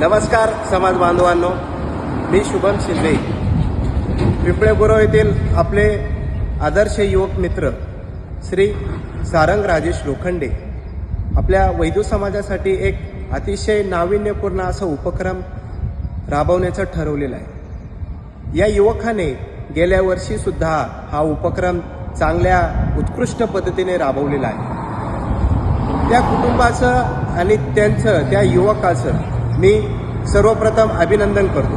नमस्कार समाज बांधवांनो. मी शुभम शिंदे. पिंपळेगुरव येथील आपले आदर्श युवक मित्र श्री सारंग राजेश लोखंडे. आपल्या वैदू समाजासाठी एक अतिशय नाविन्यपूर्ण असा उपक्रम राबवण्याचं ठरवलेलं आहे. या युवकाने गेल्या वर्षीसुद्धा हा उपक्रम चांगल्या उत्कृष्ट पद्धतीने राबवलेला आहे. त्या कुटुंबाचं आणि त्यांचं त्या युवकाचं मी सर्वप्रथम अभिनंदन करतो.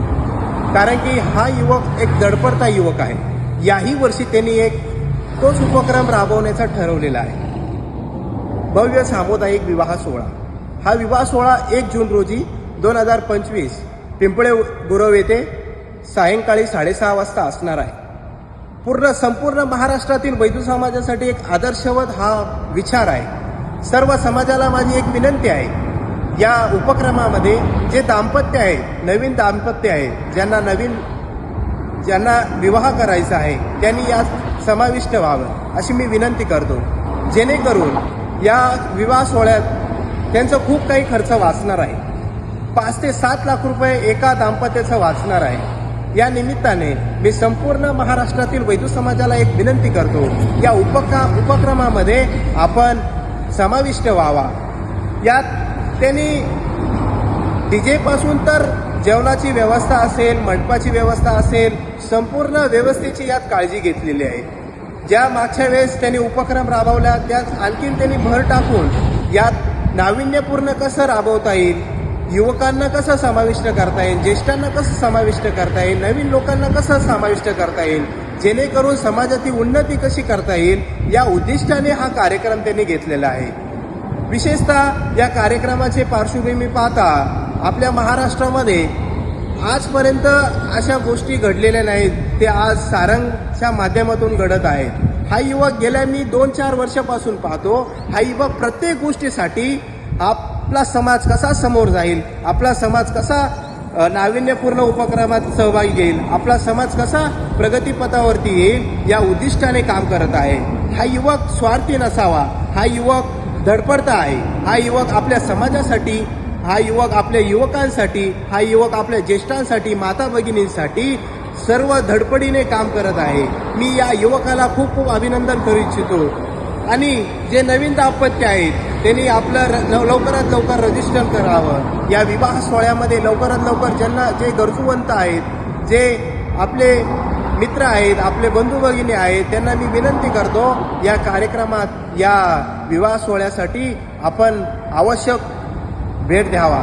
कारण की हा युवक एक दडपडता युवक आहे. याही वर्षी त्यांनी एक तोच उपक्रम राबवण्याचा ठरवलेला आहे. भव्य सामुदायिक विवाह सोहळा. हा विवाह सोहळा एक जून रोजी दोन हजार पंचवीस पिंपळे गुरव येथे सायंकाळी साडेसहा वाजता असणार आहे. पूर्ण संपूर्ण महाराष्ट्रातील वैदू समाजासाठी एक आदर्शवत हा विचार आहे. सर्व समाजाला माझी एक विनंती आहे. या उपक्रमामध्ये जे दाम्पत्य आहे नवीन दाम्पत्य आहे ज्यांना नवीन ज्यांना विवाह करायचा आहे त्यांनी यात समाविष्ट व्हावं अशी मी विनंती करतो. जेणेकरून या विवाह सोहळ्यात त्यांचं खूप काही खर्च वाचणार आहे. पाच ते सात लाख रुपये एका दाम्पत्याचं वाचणार आहे. या निमित्ताने मी संपूर्ण महाराष्ट्रातील वैदू समाजाला एक विनंती करतो या उपक्रा उपक्रमामध्ये आपण समाविष्ट व्हावा. यात त्यांनी डी जेपासून तर जेवणाची व्यवस्था असेल मंडपाची व्यवस्था असेल संपूर्ण व्यवस्थेची यात काळजी घेतलेली आहे. ज्या मागच्या वेळेस त्यांनी उपक्रम राबवला त्यात आणखीन त्यांनी भर टाकून यात नाविन्यपूर्ण कसं राबवता येईल युवकांना कसं समाविष्ट करता येईल ज्येष्ठांना कसं समाविष्ट करता येईल नवीन लोकांना कसं समाविष्ट करता येईल जेणेकरून समाजाची उन्नती कशी करता येईल या उद्दिष्टाने हा कार्यक्रम त्यांनी घेतलेला आहे. विशेषतः या कार्यक्रमाचे पार्श्वभूमी पाहता आपल्या महाराष्ट्रामध्ये आजपर्यंत अशा गोष्टी घडलेल्या नाहीत. ते आज सारंगच्या माध्यमातून घडत आहेत. हा युवक गेल्या मी दोन चार वर्षापासून पाहतो. हा युवक प्रत्येक गोष्टीसाठी आपला समाज कसा समोर जाईल आपला समाज कसा नाविन्यपूर्ण उपक्रमात सहभागी घेईल आपला समाज कसा प्रगतीपथावरती येईल या उद्दिष्टाने काम करत आहे. हा युवक स्वार्थी नसावा. हा युवक धडपडता आहे. हा युवक आपल्या समाजासाठी हा युवक आपल्या युवकांसाठी हा युवक आपल्या ज्येष्ठांसाठी माता भगिनींसाठी सर्व धडपडीने काम करत आहे. मी या युवकाला खूप खूप अभिनंदन करू इच्छितो. आणि जे नवीन दाम्पत्य आहेत त्यांनी आपलं र- लवकरात लवकर रजिस्टर करावं. या विवाह सोहळ्यामध्ये लवकरात लवकर ज्यांना जे गरजूवंत आहेत जे आपले मित्र आहेत आपले बंधू भगिनी आहेत त्यांना मी विनंती करतो या कार्यक्रमात या विवाह सोहळ्यासाठी आपण आवश्यक भेट द्यावा.